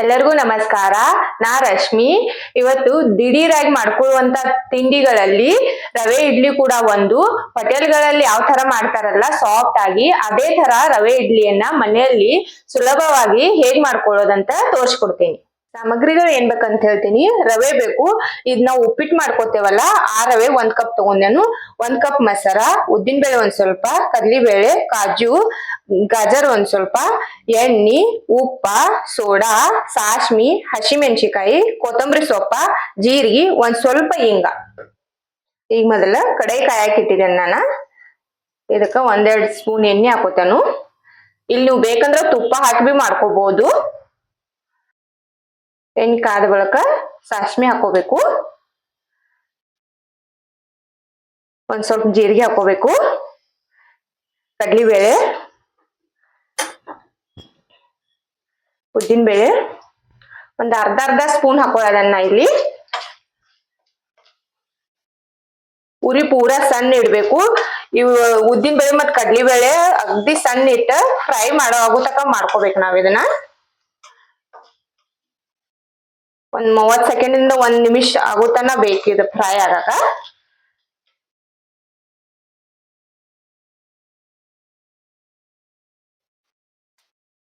ಎಲ್ಲರಿಗೂ ನಮಸ್ಕಾರ. ನಾ ರಶ್ಮಿ. ಇವತ್ತು ದಿಢೀರಾಗಿ ಮಾಡ್ಕೊಳ್ಳುವಂತ ತಿಂಡಿಗಳಲ್ಲಿ ರವೆ ಇಡ್ಲಿ ಕೂಡ ಒಂದು. ಹೋಟೆಲ್ಗಳಲ್ಲಿ ಯಾವ ತರ ಮಾಡ್ತಾರಲ್ಲ ಸಾಫ್ಟ್ ಆಗಿ ಅದೇ ತರ ರವೆ ಇಡ್ಲಿಯನ್ನ ಮನೆಯಲ್ಲಿ ಸುಲಭವಾಗಿ ಹೇಗ್ ಮಾಡ್ಕೊಳ್ಳೋದಂತ ತೋರಿಸ್ಕೊಡ್ತೀನಿ. ಸಾಮಗ್ರಿಗಳು ಏನ್ ಬೇಕಂತ ಹೇಳ್ತೀನಿ. ರವೆ ಬೇಕು. ಇದ್ ನಾವು ಉಪ್ಪಿಟ್ಟು ಮಾಡ್ಕೋತೇವಲ್ಲ, ಆ ರವೆ ಒಂದ್ ಕಪ್ ತಗೊಂಡೇನು ಒಂದ್ ಕಪ್ ಮಸಾಲ ಉದ್ದಿನ ಬೇಳೆ ಒಂದ್ ಸ್ವಲ್ಪ, ಕಡ್ಲಿಬೇಳೆ, ಕಾಜು, ಗಾಜರ್ ಒಂದ್ ಸ್ವಲ್ಪ, ಎಣ್ಣಿ, ಉಪ್ಪ, ಸೋಡಾ, ಸಾಸ್ಮಿ ಹಸಿಮೆಣಸಿಕಾಯಿ ಕೊತ್ತಂಬರಿ ಸೊಪ್ಪ, ಜೀರಿಗೆ, ಒಂದ್ ಸ್ವಲ್ಪ ಹಿಂಗ ಈಗ ಮೊದಲ ಕಡೈ ಕಾಯಕ್ ಇಟ್ಟಿದ್ದೇನೆ ನಾನು. ಇದಕ್ಕೆ ಒಂದೆರಡು ಸ್ಪೂನ್ ಎಣ್ಣೆ ಹಾಕೋತೇನು. ಇಲ್ಲಿ ನೀವು ಬೇಕಂದ್ರೆ ತುಪ್ಪ ಹಾಕಿ ಬಿ ಮಾಡ್ಕೋಬಹುದು ಎಣ್ಣೆ ಕಾದ ಬಳಿಕ ಸಾಸ್ಮಿ ಹಾಕೋಬೇಕು. ಒಂದ್ ಸ್ವಲ್ಪ ಜೀರಿಗೆ ಹಾಕೋಬೇಕು. ಉದ್ದಿನ ಬೇಳೆ. ಒಂದ್ ಅರ್ಧ ಅರ್ಧ ಸ್ಪೂನ್ ಹಾಕೊಳ್ಳೋದನ್ನ ಇಲ್ಲಿ. ಉರಿ ಪೂರ ಸಣ್ಣ ಇಡ್ಬೇಕು. ಇವು ಉದ್ದಿನ ಬೇಳೆ ಮತ್ ಕಡ್ಲಿ ಬೇಳೆ ಅಗ್ದಿ ಸಣ್ಣ ಇಟ್ಟ ಫ್ರೈ ಮಾಡೋ ತಕ ಮಾಡ್ಕೋಬೇಕು ನಾವ್ ಇದನ್ನ. ಒಂದ್ ಮೂವತ್ ಸೆಕೆಂಡ್ ಇಂದ ಒಂದ್ ನಿಮಿಷ ಆಗೋ ತನ ಬೇಕು ಇದು ಫ್ರೈ ಆಗಾಕ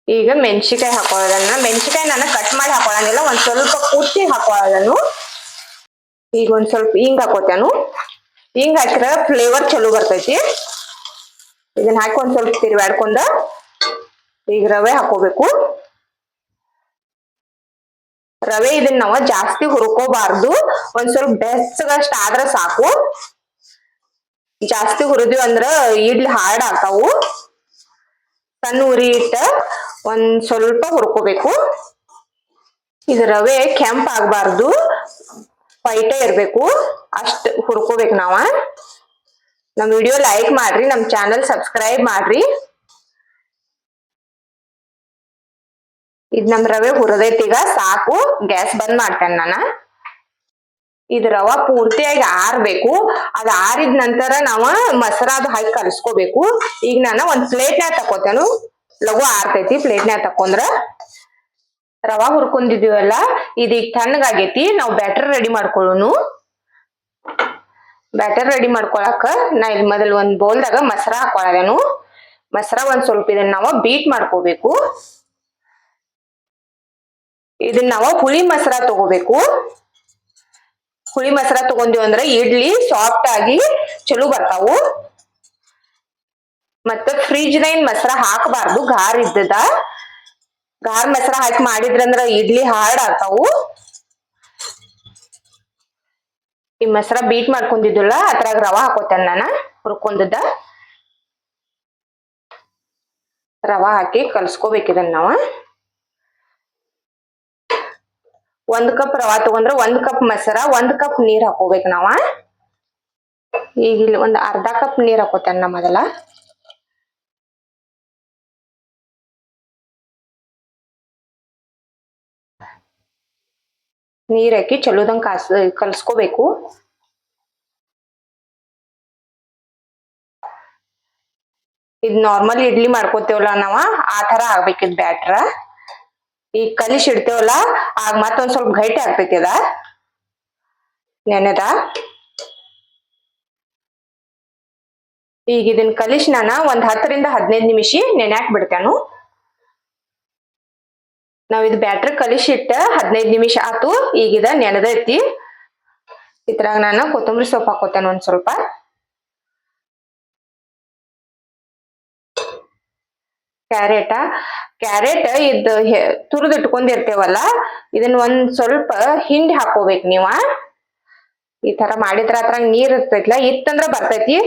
ಈಗ ಮೆಣಸಿಕಾಯಿ ಹಾಕೊಳ್ಳೋದನ್ನ ಮೆಣಸಿಕಾಯಿ ನಾನು ಕಟ್ ಮಾಡಿ ಹಾಕೊಳ್ಳಂಗಿಲ್ಲ ಒಂದ್ ಸ್ವಲ್ಪ ಕುಟ್ಟಿ ಹಾಕೊಳ್ಳೋದನ್ನು. ಈಗ ಒಂದ್ ಸ್ವಲ್ಪ ಹಿಂಗ್ ಹಾಕೋತೇನು. ಹಿಂಗ್ ಹಾಕಿದ್ರೆ ಫ್ಲೇವರ್ ಚಲೋ ಬರ್ತೈತಿ. ಇದನ್ನ ಹಾಕಿ ಒಂದ್ ಸ್ವಲ್ಪ ತಿರ್ವಾಡ್ಕೊಂಡ ಈಗ ರವೆ ಹಾಕೋಬೇಕು. ರವೆ ಇದನ್ನ ನಾವು ಜಾಸ್ತಿ ಹುರ್ಕೋಬಾರ್ದು. ಒಂದ್ ಸ್ವಲ್ಪ ಬೆಸ್ಗಷ್ಟ ಆದ್ರ ಸಾಕು. ಜಾಸ್ತಿ ಹುರಿದ್ವಿ ಅಂದ್ರ ಇಡ್ಲಿ ಹಾರ್ಡ್ ಆಗ್ತಾವು. ಸಣ್ಣ ಉರಿ ಇಟ್ಟ ಒಂದ್ ಸ್ವಲ್ಪ ಹುರ್ಕೋಬೇಕು. ಇದು ರವೆ ಕೆಂಪ್ ಆಗ್ಬಾರ್ದು. ವೈಟೇ ಇರ್ಬೇಕು. ಅಷ್ಟ್ ಹುರ್ಕೋಬೇಕು ನಾವ. ನಮ್ ವಿಡಿಯೋ ಲೈಕ್ ಮಾಡ್ರಿ, ನಮ್ ಚಾನಲ್ ಸಬ್ಸ್ಕ್ರೈಬ್ ಮಾಡ್ರಿ. ಇದ್ ನಮ್ ರವೆ ಹುರದೈತಿ ಈಗ ಸಾಕು. ಗ್ಯಾಸ್ ಬಂದ್ ಮಾಡ್ತೇನೆ ನಾನು. ಇದ್ ರವಾ ಪೂರ್ತಿಯಾಗಿ ಆರ್ಬೇಕು. ಅದ್ ಆರಿದ ನಂತರ ನಾವ ಮೊಸರಾದ ಹಾಕಿ ಕಲಸ್ಕೋಬೇಕು. ಈಗ ನಾನು ಒಂದ್ ಪ್ಲೇಟ್ನ್ಯಾಗ ತಕೋತೇನು ಲಘು ಆರ್ತೈತಿ ಪ್ಲೇಟ್ನ್ಯಾಗ ತಕೊಂಡ್ರ ರವಾ ಹುರ್ಕೊಂಡಿದೀವಲ್ಲ ಇದೀಗ ತಣ್ಣಗಾಗೈತಿ ನಾವು ಬ್ಯಾಟರ್ ರೆಡಿ ಮಾಡ್ಕೊಳ್ಳೋನು ಬ್ಯಾಟರ್ ರೆಡಿ ಮಾಡ್ಕೊಳಕ ನಾ ಇಲ್ಲಿ ಮೊದಲು ಒಂದ್ ಬೌಲ್ದಾಗ ಮೊಸರ ಹಾಕೊಳ್ಳೇನು ಮೊಸರ ಒಂದ್ ಸ್ವಲ್ಪ ಇದನ್ನ ನಾವು ಬೀಟ್ ಮಾಡ್ಕೋಬೇಕು. ಇದನ್ನ ನಾವು ಹುಳಿ ಮಸರ ತಗೋಬೇಕು. ಹುಳಿ ಮಸರ ತಗೊಂಡಿವ್ ಅಂದ್ರೆ ಇಡ್ಲಿ ಸಾಫ್ಟ್ ಆಗಿ ಚಲೋ ಬರ್ತಾವು. ಮತ್ತ ಫ್ರಿಜ್ ನೈನ್ ಮಸರ ಹಾಕಬಾರ್ದು, ಗಾರ್ ಇದ್ದದ. ಗಾರ್ ಮಸರ ಹಾಕಿ ಮಾಡಿದ್ರಂದ್ರ ಇಡ್ಲಿ ಹಾರ್ಡ್ ಆಗ್ತಾವು. ಈ ಮಸರ ಬೀಟ್ ಮಾಡ್ಕೊಂಡಿದ್ದಲ್ಲ, ಅದ್ರಾಗ ರವಾ ಹಾಕೋತೇನೆ ನಾನು, ಹುರ್ಕೊಂಡದ. ರವಾ ಹಾಕಿ ಕಲ್ಸ್ಕೋಬೇಕು ಇದನ್ನ ನಾವ. ಒಂದ್ ಕಪ್ ರವಾ ತಗೊಂಡ್ರ ಒಂದ್ ಕಪ್ ಮಸರ, ಒಂದ್ ಕಪ್ ನೀರ್ ಹಾಕೋಬೇಕು ನಾವ. ಈಗ ಇಲ್ಲಿ ಒಂದ್ ಅರ್ಧ ಕಪ್ ನೀರ್ ಹಾಕೋತೇನೆ ನಾ ಮೊದಲ. ನೀರ್ ಹಾಕಿ ಚಲೋದಂಗ್ ಕಾಸ್, ಕಲ್ಸ್ಕೋಬೇಕು. ಇದ್ ನಾರ್ಮಲ್ ಇಡ್ಲಿ ಮಾಡ್ಕೋತೇವಲ್ಲ ನಾವ, ಆ ತರ ಆಗ್ಬೇಕಿದ್ ಬ್ಯಾಟ್ರ. ಈಗ ಕಲಿಸಿ ಇಡ್ತೇವಲ್ಲ, ಆಗ ಮತ್ತೊಂದ್ ಸ್ವಲ್ಪ ಗೈಟಿ ಆಗ್ತೈತಿ ಅದ. ನೆನೆದ ಈಗ ಇದನ್ನ ಕಲಿಸಿ ನಾನ ಒಂದ್ ಹತ್ತರಿಂದ ಹದಿನೈದು ನಿಮಿಷ ನೆನ್ಯಾಕ್ ಬಿಡ್ತೇನು. ನಾವ್ ಇದು ಬ್ಯಾಟ್ರಿ ಕಲಿಸಿ ಇಟ್ಟ ಹದಿನೈದು ನಿಮಿಷ ಆತು, ಈಗ ಇದ ನೆನೆದೈತಿ. ಇದ್ರಾಗ ನಾನು ಕೊತ್ತಂಬರಿ ಸೊಪ್ಪು ಹಾಕೋತೇನೆ ಒಂದ್ ಸ್ವಲ್ಪ. ಕ್ಯಾರೆಟ. ಕ್ಯಾರೆಟ್ ಇದು ತುರಿದ್ ಇಟ್ಕೊಂಡಿರ್ತೇವಲ್ಲ ಇದನ್ನ ಒಂದ್ ಸ್ವಲ್ಪ ಹಿಂಡಿ ಹಾಕೋಬೇಕು ನೀವ. ಈ ತರ ಮಾಡಿದ್ರ ಅದ್ರಾಗ ನೀರ್ ಇರ್ತೈತಿಲ್ಲ ಇತ್ತಂದ್ರ ಬರ್ತೈತಿ.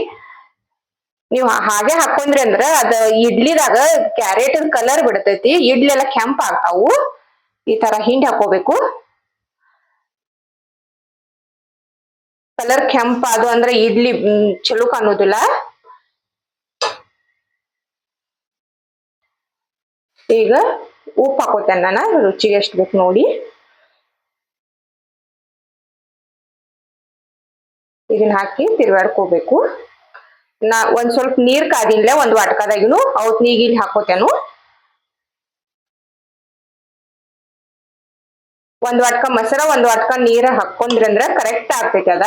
ನೀವು ಹಾಗೆ ಹಾಕೊಂಡ್ರಿ ಅಂದ್ರ ಅದ ಇಡ್ಲಿದಾಗ ಕ್ಯಾರೆಟ್ ಕಲರ್ ಬಿಡ್ತೈತಿ ಇಡ್ಲಿ ಎಲ್ಲ ಕೆಂಪ್ ಆಗ್ತಾವು. ಈ ತರ ಹಿಂಡಿ ಹಾಕೋಬೇಕು. ಕಲರ್ ಕೆಂಪ್ ಅದು ಅಂದ್ರೆ ಇಡ್ಲಿ ಚಲೋ ಕಾಣುದಿಲ್ಲ ಈಗ ಉಪ್ಪು ಹಾಕೋತೇನೆ ನಾನು, ರುಚಿಗೆ ಎಷ್ಟು ಬೇಕು ನೋಡಿ. ಇದನ್ನ ಹಾಕಿ ತಿರ್ಗಾಡ್ಕೋಬೇಕು. ನಾ ಒಂದ್ ಸ್ವಲ್ಪ ನೀರ್ ಕಾದಿಲ್ಲ ಒಂದ್ ವಾಟಕದಾಗಿನು, ಅವತ್ ನೀಗ್ ಇಲ್ಲಿ ಹಾಕೋತೇನು. ಒಂದ್ ವಾಟ್ಕ ಮೊಸರ, ಒಂದ್ ವಾಟ್ಕ ನೀರ ಹಾಕೊಂಡ್ರಂದ್ರ ಕರೆಕ್ಟ್ ಆಗ್ತೈತಿ ಅದ.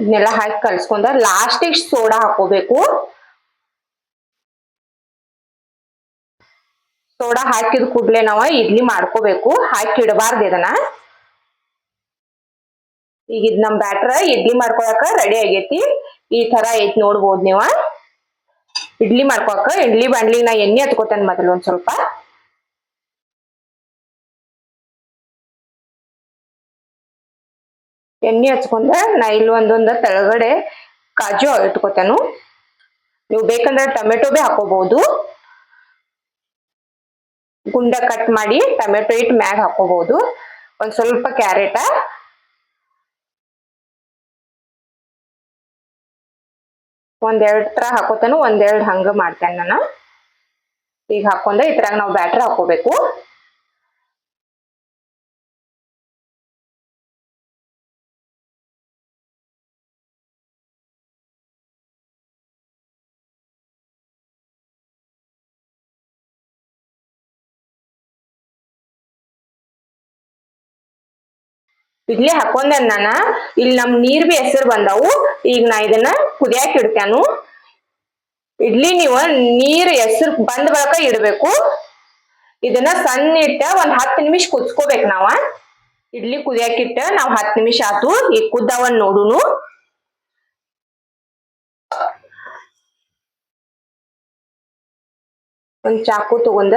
ಇದನ್ನೆಲ್ಲ ಹಾಕಿ ಕಲ್ಸ್ಕೊಂಡ ಲಾಸ್ಟಿಗೆ ಸೋಡಾ ಹಾಕೋಬೇಕು. ಸೋಡಾ ಹಾಕಿದ ಕೂಡ್ಲೆ ನಾವು ಇಡ್ಲಿ ಮಾಡ್ಕೋಬೇಕು. ಹಾಕಿ ಇಡಬಾರ್ದು ಇದನ್ನ. ಈಗ ಇದ್ ನಮ್ ಬ್ಯಾಟ್ರ ಇಡ್ಲಿ ಮಾಡ್ಕೊಳಕ ರೆಡಿ ಆಗೈತಿ. ಈ ತರ ಐತಿ ನೋಡ್ಬೋದು ನೀವ. ಇಡ್ಲಿ ಮಾಡ್ಕೊಳಕ, ಇಡ್ಲಿ ಬಂಡ್ಲಿಗೆ ನಾ ಎಣ್ಣೆ ಹತ್ಕೋತೇನೆ ಮೊದಲು ಒಂದ್ ಸ್ವಲ್ಪ. ಎಣ್ಣೆ ಹಚ್ಕೊಂಡ ನಾ ಇಲ್ಲಿ ಒಂದೊಂದ ತೆಳಗಡೆ ಕಾಜು ಇಟ್ಕೋತೇನು. ನೀವು ಬೇಕಂದ್ರೆ ಟೊಮೆಟೊ ಬಿ ಹಾಕೋಬಹುದು ಗುಂಡ ಕಟ್ ಮಾಡಿ ಟೊಮೆಟೊ ಇಟ್ಟು ಮ್ಯಾಗ ಹಾಕೋಬಹುದು ಒಂದ್ ಸ್ವಲ್ಪ ಕ್ಯಾರೆಟ. ಒಂದೆರಡು ತರ ಹಾಕೋತೇನು, ಒಂದೆರಡು ಹಂಗ ಮಾಡ್ತೇನೆ ನಾನು. ಈಗ ಹಾಕೊಂಡೆ ಇದ್ರಾಗ ನಾವು ಬ್ಯಾಟ್ರ್ ಹಾಕೋಬೇಕು. ಇಡ್ಲಿ ಹಾಕೊಂಡೆ ನಾನ? ಇಲ್ಲಿ ನಮ್ ನೀರ್ ಬಿ ಹೆಸರು ಬಂದವು. ಈಗ ನಾ ಇದನ್ನ ಕುದಿಯಾಕ ಇಡ್ತೇನು. ಇಡ್ಲಿ ನೀವು ನೀರ್ ಹೆಸರು ಬಂದ ಬಳಕ ಇಡ್ಬೇಕು. ಇದನ್ನ ಸಣ್ಣ ಇಟ್ಟ ಒಂದ್ ಹತ್ತು ನಿಮಿಷ ಕುದಿಸ್ಕೋಬೇಕು ನಾವ. ಇಡ್ಲಿ ಕುದಿಯಾಕಿಟ್ಟ ನಾವ್ ಹತ್ತು ನಿಮಿಷ ಆತು. ಈಗ ಕುದ್ದಾವನ್ ನೋಡುನು. ಒಂದ್ ಚಾಕು ತಗೊಂಡ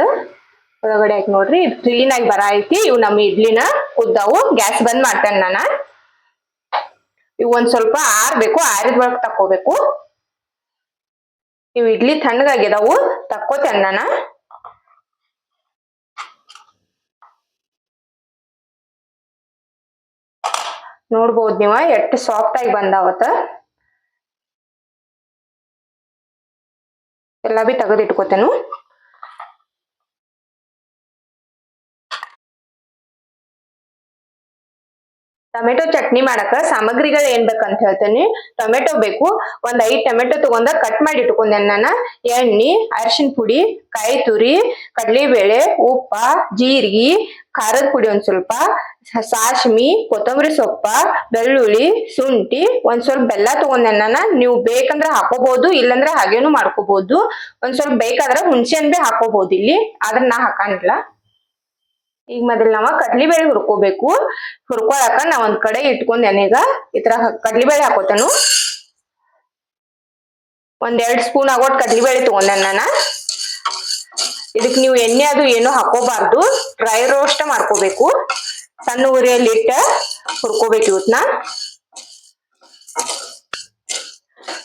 ಒಳಗಡೆ ಹಾಕಿ ನೋಡ್ರಿ, ಇದು ಕ್ಲೀನ್ ಆಗಿ ಬರ ಐತಿ. ಇವು ನಮ್ಮ ಇಡ್ಲಿನ ಕುದ್ದಾವು ಗ್ಯಾಸ್ ಬಂದ್ ಮಾಡ್ತೇನೆ ನಾನು. ಇವು ಒಂದ್ ಸ್ವಲ್ಪ ಆರ್ಬೇಕು, ಆರಿದ ಬಳಕ ತಕೋಬೇಕು ಇವು ಇಡ್ಲಿ ತಣ್ಣಗಾಗಿದಾವು ತಕ್ಕೋತೇನೆ ನಾನು. ನೋಡ್ಬೋದು ನೀವ, ಎಷ್ಟು ಸಾಫ್ಟ್ ಆಗಿ ಬಂದಾವತ್ತ. ಎಲ್ಲ ಬಿ ತೆಗೆದು ಟೊಮೆಟೊ ಚಟ್ನಿ ಮಾಡಕ ಸಾಮಗ್ರಿಗಳು ಏನ್ ಬೇಕಂತ ಹೇಳ್ತೇನೆ. ಟೊಮೆಟೊ ಬೇಕು. ಒಂದ್ ಐದ್ ಟೊಮೆಟೊ ತಗೊಂಡ ಕಟ್ ಮಾಡಿ ಇಟ್ಕೊಂಡೆ ನಾನು ಎಣ್ಣೆ ಅರಿಶಿನ ಪುಡಿ, ಕಾಯಿ ತುರಿ, ಕಡ್ಲಿಬೇಳೆ, ಉಪ್ಪ, ಜೀರಿಗೆ, ಖಾರದ ಪುಡಿ ಒಂದ್ ಸ್ವಲ್ಪ, ಸಾಸ್ಮಿ, ಕೊತ್ತಂಬರಿ ಸೊಪ್ಪ, ಬೆಳ್ಳುಳ್ಳಿ, ಶುಂಠಿ, ಒಂದ್ ಸ್ವಲ್ಪ ಬೆಲ್ಲ ತಗೊಂಡೆ ನಾನು ನೀವು ಬೇಕಂದ್ರೆ ಹಾಕೋಬಹುದು ಇಲ್ಲಂದ್ರೆ ಹಾಗೇನು ಮಾಡ್ಕೋಬಹುದು ಒಂದ್ ಸ್ವಲ್ಪ ಬೇಕಾದ್ರೆ ಹುಣಸೆ ಹಣ್ಣು ಹಾಕೋಬಹುದು ಇಲ್ಲಿ. ಆದ್ರೆ ನಾ ಹಾಕಂಗಿಲ್ಲ. ಈಗ ಮೊದಲ್ ನಾವ ಕಡ್ಲಿಬೇಳೆ ಹುರ್ಕೋಬೇಕು. ಹುರ್ಕೊಳಕ ನಾ ಒಂದ್ ಕಡೆ ಇಟ್ಕೊಂಡ್ ಎಣ್ಣೆಗ ಈ ತರ ಕಡ್ಲಿಬೇಳೆ ಹಾಕೋತೇನು. ಒಂದ್ ಎರಡ್ ಸ್ಪೂನ್ ಆಗೋಟ್ ಕಡ್ಲಿಬೇಳೆ ತಗೊಂಡೆ ನಾನ. ಇದಕ್ ನೀವು ಎಣ್ಣೆ ಅದು ಏನು ಹಾಕೋಬಾರ್ದು. ಡ್ರೈ ರೋಸ್ಟ್ ಮಾಡ್ಕೋಬೇಕು. ಸಣ್ಣ ಉರಿಯಲ್ಲಿ ಇಟ್ಟ ಹುರ್ಕೋಬೇಕು ಇವತ್ನ.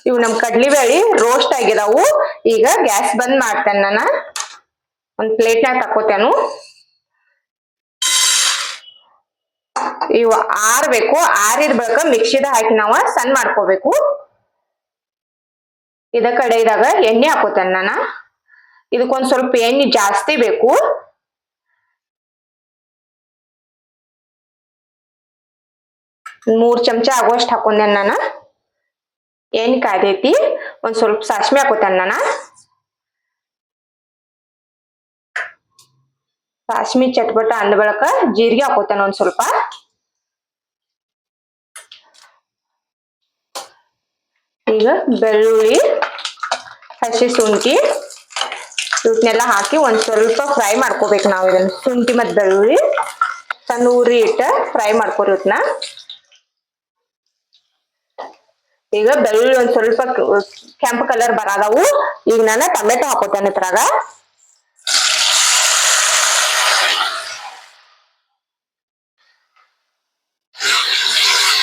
ಇವು ನಮ್ ಕಡ್ಲಿಬೇಳಿ ರೋಸ್ಟ್ ಆಗಿದಾವು. ಈಗ ಗ್ಯಾಸ್ ಬಂದ್ ಮಾಡ್ತೇನೆ ನಾನು. ಒಂದ್ ಪ್ಲೇಟ್ನಾಗ ತಕೋತೇನು ಇವು ಆರ್ಬೇಕು ಆರಿದ ಬಳಿಕ ಮಿಕ್ಸಿದ ಹಾಕಿ ನಾವು ಸಣ್ಣ ಮಾಡ್ಕೋಬೇಕು. ಇದ ಕಡೆದಾಗ ಎಣ್ಣೆ ಹಾಕೋತೇನೆ ನಾನು. ಇದಕ್ಕೊಂದ್ ಸ್ವಲ್ಪ ಎಣ್ಣೆ ಜಾಸ್ತಿ ಬೇಕು. ಮೂರ್ ಚಮಚ ಆಗುವಷ್ಟು ಹಾಕೊಂಡೆ ನಾನು. ಎಣ್ಣೆ ಕಾದೈತಿ ಒಂದ್ ಸ್ವಲ್ಪ ಸಾಸ್ಮೆ ಹಾಕೋತೇನೆ ನಾನು. ಸಾಸ್ಮಿ ಚಟ್ಪಟ ಅಂದ ಬಳಕ ಜೀರಿಗೆ ಹಾಕೋತೇನೆ ಒಂದ್ ಸ್ವಲ್ಪ. ಈಗ ಬೆಳ್ಳುಳ್ಳಿ, ಹಸಿ ಶುಂಠಿ ಇವನ್ನೆಲ್ಲ ಹಾಕಿ ಒಂದ್ ಸ್ವಲ್ಪ ಫ್ರೈ ಮಾಡ್ಕೋಬೇಕು ನಾವು ಇದನ್ನು. ಶುಂಠಿ ಮತ್ತು ಬೆಳ್ಳುಳ್ಳಿ, ಸಣ್ಣ ಉರಿ ಇಟ್ಟ ಫ್ರೈ ಮಾಡ್ಕೊರಿ ಇವತ್ನ ಈಗ ಬೆಳ್ಳುಳ್ಳಿ ಒಂದ್ ಸ್ವಲ್ಪ ಕೆಂಪು ಕಲರ್ ಬರಾದವು. ಈಗ ನಾನು ಟೊಮೆಟೊ ಹಾಕೋತೇನೆ ಇದ್ರಾಗ.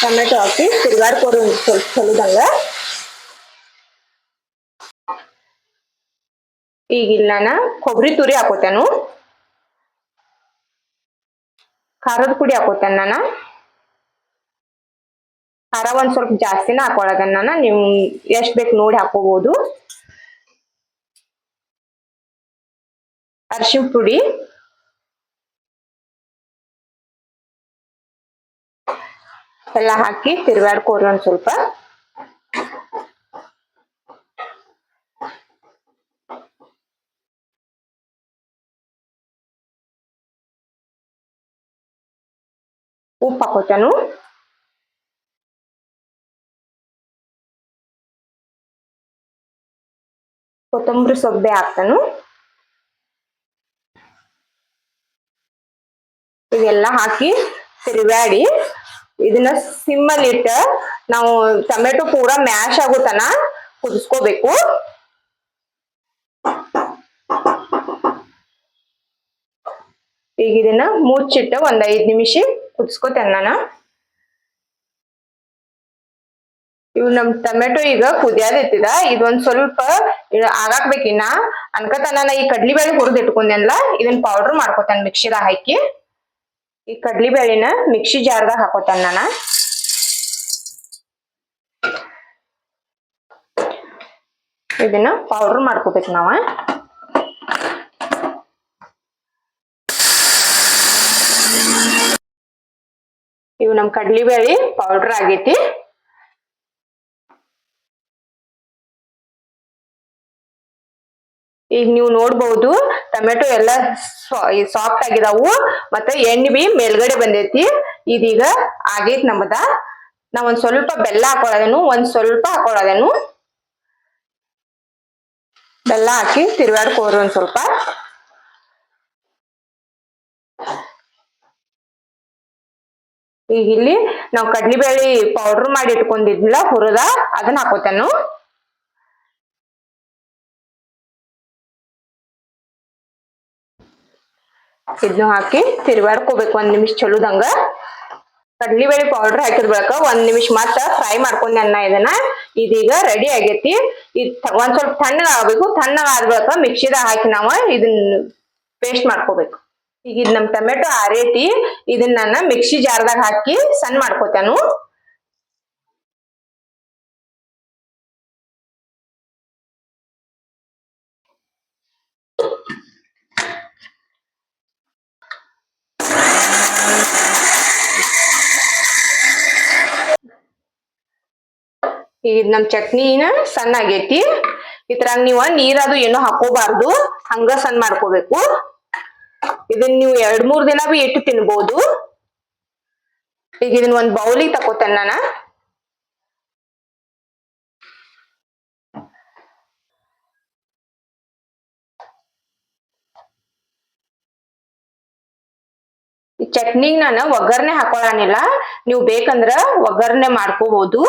ಟೊಮೆಟೊ ಹಾಕಿ ತಿರ್ಗಾಡ್ಕೊರಿ ಸ್ವಲ್ಪ ಚಲೋದಂಗ. ಈಗ ಇಲ್ಲಿ ಕೊಬ್ಬರಿ ತುರಿ ಹಾಕೋತೇನು. ಖಾರದ ಪುಡಿ ಹಾಕೋತೇನೆ ನಾನು. ಖಾರ ಒಂದ್ ಸ್ವಲ್ಪ ಜಾಸ್ತಿನ ಹಾಕೊಳದನ್ನ ನಾನು. ನಿಮ್ ಎಷ್ಟ್ ಬೇಕು ನೋಡಿ ಹಾಕೋಬಹುದು ಅರಿಶಿನ ಪುಡಿ. ಎಲ್ಲ ಹಾಕಿ ತಿರ್ಗಾಡ್ಕೋರಿ ಒಂದ್ ಸ್ವಲ್ಪ. ಉಪ್ಪು ಹಾಕೋತಾನು? ಕೊತ್ತಂಬರಿ ಸೊಬ್ಬೆ ಹಾಕ್ತಾನು. ಇವೆಲ್ಲ ಹಾಕಿ ತಿರುಗಾಡಿ ಇದನ್ನ ಸಿಮ್ಮಲ್ಲಿ ಇಟ್ಟ ನಾವು ಟೊಮೆಟೊ ಪೂರ ಮ್ಯಾಶ್ ಆಗುತ್ತನ ತನ ಕುದಿಸ್ಕೋಬೇಕು. ಈಗ ಇದನ್ನ ಮುಚ್ಚಿಟ್ಟ ಒಂದ್ ಐದ್ ನಿಮಿಷ ಕುದಿಸ್ಕೋತೇನೆ ನಾನು ಇವ್ ನಮ್ ಟೊಮೆಟೊ ಈಗ ಕುದಿಯಾದ ಇಟ್ಟಿದ ಇದೊಂದ್ ಸ್ವಲ್ಪ ಇದ್ ಆಗಾಕ್ಬೇಕಿನ್ನ ಅನ್ಕತನ ನಾನು ಈ ಕಡ್ಲಿ ಬೇಳೆ ಹುರಿದ್ ಇಟ್ಕೊಂಡೆಲ್ಲ ಇದನ್ನ ಪೌಡರ್ ಮಾಡ್ಕೊತಾನ ಮಿಕ್ಸಿದಾಗ ಹಾಕಿ. ಈ ಕಡ್ಲಿ ಬೇಳೆನ ಮಿಕ್ಸಿ ಜಾರ್ದಾಗ ಹಾಕೋತಾನ ನಾನು ಇದನ್ನ ಪೌಡರ್ ಮಾಡ್ಕೋಬೇಕು ನಾವ. ಇವು ನಮ್ ಕಡ್ಲಿ ಬೇಳಿ ಪೌಡರ್ ಆಗೈತಿ. ಈಗ ನೀವು ನೋಡ್ಬಹುದು ಟೊಮೆಟೊ ಎಲ್ಲ ಸಾಫ್ಟ್ ಆಗಿದಾವು ಮತ್ತೆ ಎಣ್ಣೆ ಬಿ ಮೇಲ್ಗಡೆ ಬಂದೈತಿ. ಇದೀಗ ಆಗೈತ್ ನಮ್ಮದ. ನಾವ್ ಒಂದ್ ಸ್ವಲ್ಪ ಬೆಲ್ಲ ಹಾಕೊಳ್ಳೋದೇನು ಒಂದ್ ಸ್ವಲ್ಪ ಹಾಕೊಳ್ಳೋದೇನು ಬೆಲ್ಲ ಹಾಕಿ ತಿರ್ಗಾಡ್ಕೋರು ಒಂದ್ ಸ್ವಲ್ಪ. ಈಗ ಇಲ್ಲಿ ನಾವು ಕಡ್ಲಿಬೇಳಿ ಪೌಡರ್ ಮಾಡಿ ಇಟ್ಕೊಂಡಿದ್ಲ ಹುರದ, ಅದನ್ನ ಹಾಕೋತೇನು ಇದನ್ನು ಹಾಕಿ ತಿರ್ಗಾಡ್ಕೋಬೇಕು, ಒಂದ್ ನಿಮಿಷ ಚಲೋದಂಗ. ಕಡ್ಲಿಬೇಳೆ ಪೌಡರ್ ಹಾಕಿದ ಬಳಿಕ ಒಂದ್ ನಿಮಿಷ ಮತ್ತ ಫ್ರೈ ಮಾಡ್ಕೊಂಡೆ ಅನ್ನ ಇದನ್ನ. ಇದೀಗ ರೆಡಿ ಆಗೈತಿ. ಇದ್ ಒಂದ್ ಸ್ವಲ್ಪ ತಣ್ಣಗ ಆಗ್ಬೇಕು ತಣ್ಣಗ ಆದ ಬಳಿಕ ಮಿಕ್ಸಿದಾಗ ಹಾಕಿ ನಾವ ಇದನ್ನ ಪೇಸ್ಟ್ ಮಾಡ್ಕೋಬೇಕು. ಈಗ ಇದು ನಮ್ ಟೊಮೆಟೊ ಆರೈತಿ ಇದನ್ನ ನಾನು ಮಿಕ್ಸಿ ಜಾರ್ದಾಗ ಹಾಕಿ ಸಣ್ಣ ಮಾಡ್ಕೋತೇನು. ಈಗ ನಮ್ ಚಟ್ನಿನ ಸಣ್ಣ ಆಗೈತಿ ಇದ್ರಾಗ ನೀವ ನೀರದು ಏನು ಹಾಕೋಬಾರ್ದು. ಹಂಗ ಸಣ್ಣ ಮಾಡ್ಕೋಬೇಕು. ಇದನ್ನ ನೀವು ಎರಡ್ ಮೂರ್ ದಿನ ಬಿ ಇಟ್ಟು ತಿನ್ಬೋದು. ಈಗ ಇದನ್ನ ಒಂದ್ ಬೌಲಿ ತಕೋತೇನೆ ನಾನು. ಚಟ್ನಿಗ್ ನಾನು ಒಗ್ಗರಣೆ ಹಾಕೊಳ್ಳಾನಿಲ್ಲ ನೀವು ಬೇಕಂದ್ರ ಒಗ್ಗರಣೆ ಮಾಡ್ಕೋಬಹುದು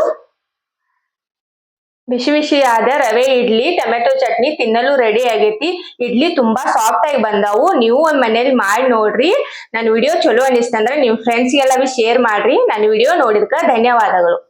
ಬಿಸಿ ಬಿಸಿ ಆದ ರವೆ, ಇಡ್ಲಿ, ಟೊಮೆಟೊ ಚಟ್ನಿ ತಿನ್ನಲು ರೆಡಿ ಆಗೈತಿ. ಇಡ್ಲಿ ತುಂಬಾ ಸಾಫ್ಟ್ ಆಗಿ ಬಂದಾವು. ನೀವು ಒಂದ್ ಮನೇಲಿ ಮಾಡಿ ನೋಡ್ರಿ. ನನ್ನ ವಿಡಿಯೋ ಚಲೋ ಅನಿಸ್ತಂದ್ರೆ ನಿಮ್ ಫ್ರೆಂಡ್ಸ್ಗೆಲ್ಲ ಶೇರ್ ಮಾಡ್ರಿ. ನನ್ನ ವಿಡಿಯೋ ನೋಡಿದ್ಕ ಧನ್ಯವಾದಗಳು.